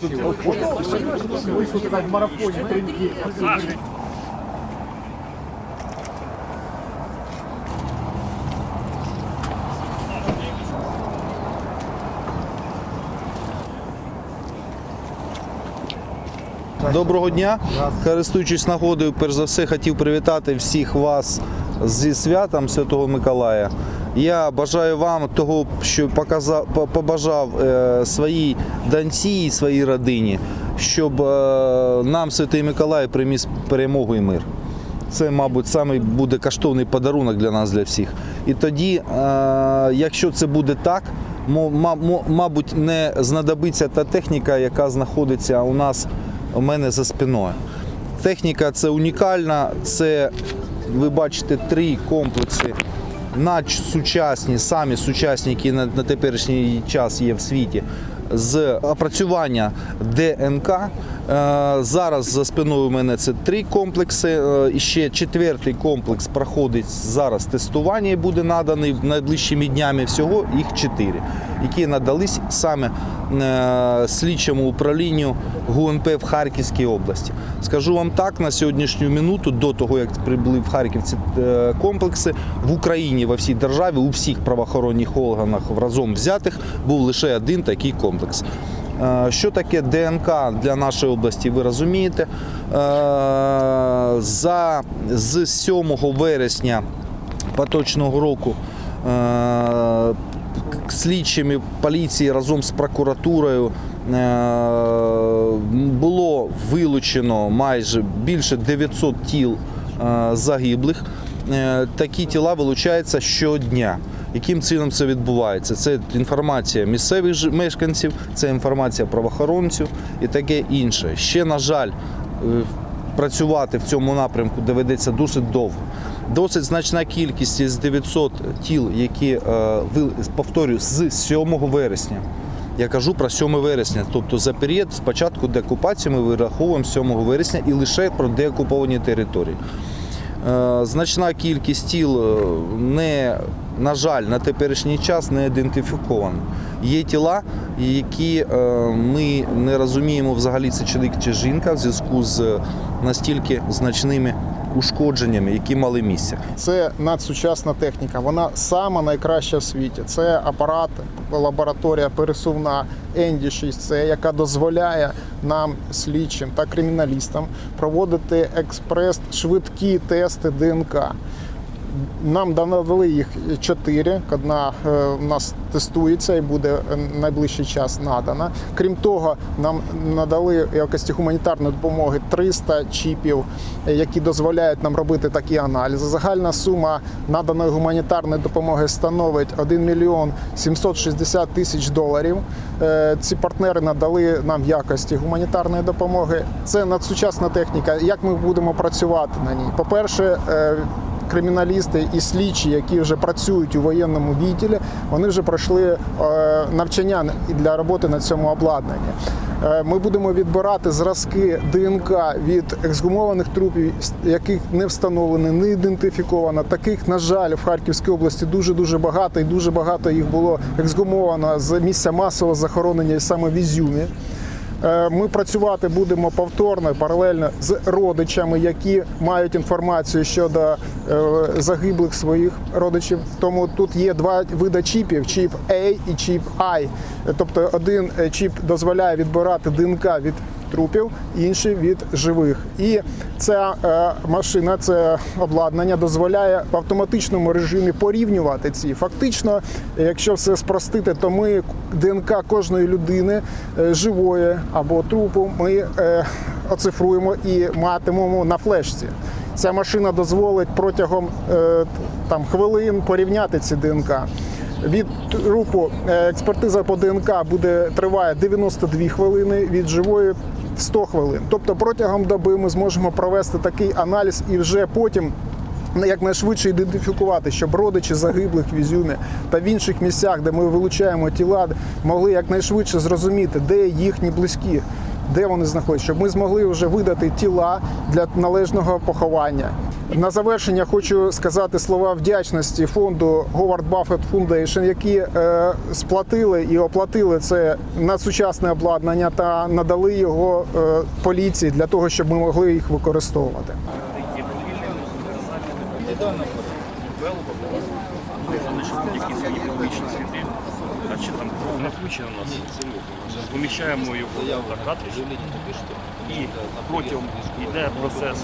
В марафоне три. Доброго дня. Користуючись нагодою, перш за все хотів привітати всіх вас зі святом Святого Миколая. Я бажаю вам того, що показав, побажав е, своїй доньці і своїй родині, щоб е, нам Святий Миколай приміс перемогу і мир. Це, мабуть, самий буде коштовний подарунок для нас, для всіх. І тоді, е, якщо це буде так, мабуть, не знадобиться та техніка, яка знаходиться у нас у мене за спиною. Техніка це унікальна, це ви бачите три комплекси на сучасні, самі сучасні, які на, на теперішній час є в світі. З опрацювання ДНК. Е, Зараз за спиною у мене це три комплекси. Е, І ще четвертий комплекс проходить зараз тестування і буде наданий найближчими днями. Всього їх чотири, які надались саме е, слідчому управлінню ГУНП в Харківській області. Скажу вам так, на сьогоднішню минуту, до того як прибули в Харків ці комплекси, в Україні, во всій державі, у всіх правоохоронних органах разом взятих був лише один такий комплекс. Е, Що таке ДНК для нашої області, ви розумієте. Е, За, з 7 вересня поточного року е, слідчими поліції разом з прокуратурою було вилучено майже більше 900 тіл загиблих. Такі тіла вилучаються щодня. Яким чином це відбувається? Це інформація місцевих мешканців, це інформація правоохоронців і таке інше. Ще, на жаль, е, працювати в цьому напрямку доведеться досить довго. Досить значна кількість із 900 тіл, які е, повторюю, з 7 вересня. Я кажу про 7 вересня, тобто за період з початку деокупації ми вираховуємо 7 вересня і лише про деокуповані території. Е, Значна кількість тіл не, на жаль, на теперішній час не ідентифікована. Є тіла, які е, ми не розуміємо взагалі це чоловік чи жінка в зв'язку з настільки значними ушкодженнями, які мали місце. Це надсучасна техніка. Вона сама найкраща в світі. Це апарат, лабораторія пересувна Енді 6 це яка дозволяє нам, слідчим та криміналістам, проводити експрес швидкі тести ДНК. Нам надали їх чотири. Одна е, у нас тестується і буде е, найближчий час надана. Крім того, нам надали якості гуманітарної допомоги 300 чіпів, е, які дозволяють нам робити такі аналізи. Загальна сума наданої гуманітарної допомоги становить 1 мільйон 760 тисяч доларів. Ці партнери надали нам якості гуманітарної допомоги. Це надсучасна техніка. Як ми будемо працювати на ній? По-перше, е, криміналісти і слідчі, які вже працюють у воєнному відділі, вони вже пройшли е, навчання для роботи на цьому обладнанні. Е, Ми будемо відбирати зразки ДНК від ексгумованих трупів, яких не встановлено, не ідентифіковано. Таких, на жаль, в Харківській області дуже дуже багато, і дуже багато їх було ексгумовано з місця масового захоронення і саме в Ізюмі. Е, Ми працювати будемо повторно, паралельно з родичами, які мають інформацію щодо е, загиблих своїх родичів. Тому тут є два види чіпів: чіп A і чіп I. Тобто один е, чіп дозволяє відбирати ДНК від трупів, інший від живих. І ця е, машина, це обладнання дозволяє в автоматичному режимі порівнювати ці. Фактично, якщо все спростити, то ми ДНК кожної людини е, живої або трупу ми е, оцифруємо і матимемо на флешці. Ця машина дозволить протягом там хвилин порівняти ці ДНК. Від трупу експертиза по ДНК буде триває 92 хвилини, від живої 100 хвилин. Тобто протягом доби ми зможемо провести такий аналіз і вже потім якнайшвидше ідентифікувати, щоб родичі загиблих в Ізюмі та в інших місцях, де ми вилучаємо тіла, могли якнайшвидше зрозуміти, де їхні близькі, де вони знаходяться, щоб ми змогли вже видати тіла для належного поховання. На завершення хочу сказати слова вдячності фонду Говард Buffett Foundation, які е, сплатили і оплатили це надсучасне обладнання та надали його е, поліції для того, щоб ми могли їх використовувати. значить там не включено у нас. Поміщаємо його на картридж і протягом йде процес